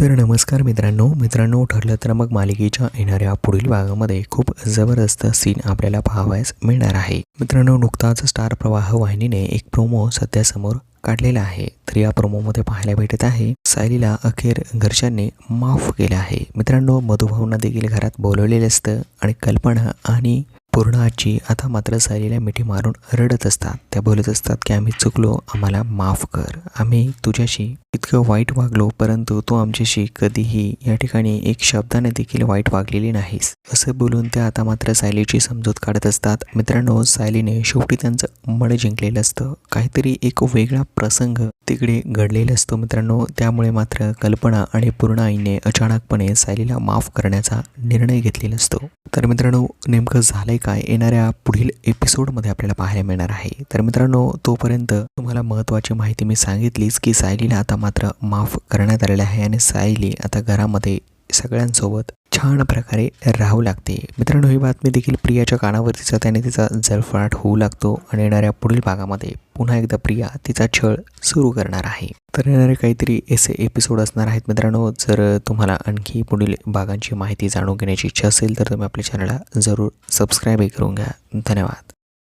तर नमस्कार मित्रांनो. मित्रांनो ठरलं तर मग मालिकेच्या येणाऱ्या पुढील भागामध्ये खूप जबरदस्त सीन आपल्याला पाहावयास मिळणार आहे. मित्रांनो नुकताच स्टार प्रवाह वाहिनीने एक प्रोमो सध्या समोर काढलेला आहे. तर या प्रोमोमध्ये पाहायला भेटत आहे सायलीला अखेर घरच्यांनी माफ केलं आहे. मित्रांनो मधुभावना देखील घरात बोलवलेलं असतं आणि कल्पना आणि पूर्ण आजी आता मात्र सायलीला मिठी मारून रडत असतात. त्या बोलत असतात की आम्ही चुकलो. आम्हाला माफ कर. आम्ही तुझ्याशी इतकं वाईट वागलो परंतु तू आमच्याशी कधीही या ठिकाणी एक शब्दाने देखील वाईट वागलेली नाहीस. असं बोलून त्या आता मात्र सायलीची समजूत काढत असतात. मित्रांनो सायलीने शेवटी त्यांचं मळ जिंकलेलं असतं. काहीतरी एक वेगळा प्रसंग तिकडे घडलेला असतो मित्रांनो. त्यामुळे मात्र कल्पना आणि पूर्ण आईने अचानकपणे सायलीला माफ करण्याचा निर्णय घेतलेला असतो. तर मित्रांनो नेमकं झालंय काय? येणाऱ्या पुढील एपिसोडमध्ये आपल्याला पाहायला मिळणार आहे. तर मित्रांनो तोपर्यंत तुम्हाला महत्त्वाची माहिती मी सांगितलीच की सायलीला आता मात्र माफ करण्यात आलेलं आहे आणि सायली आता घरामध्ये सगळ्यांसोबत छान प्रकारे राहू लागते. मित्रांनो ही बातमी देखील प्रियाच्या कानावरती जाते आणि तिचा जळफळाट होऊ लागतो आणि येणाऱ्या पुढील भागामध्ये पुन्हा एकदा प्रिया तिचा छळ सुरू करणार आहे. तर येणारे काहीतरी असे एपिसोड असणार आहेत मित्रांनो. जर तुम्हाला आणखी पुढील भागांची माहिती जाणून घेण्याची इच्छा असेल तर तुम्ही आपल्या चॅनलला जरूर सबस्क्राईबही करून घ्या. धन्यवाद.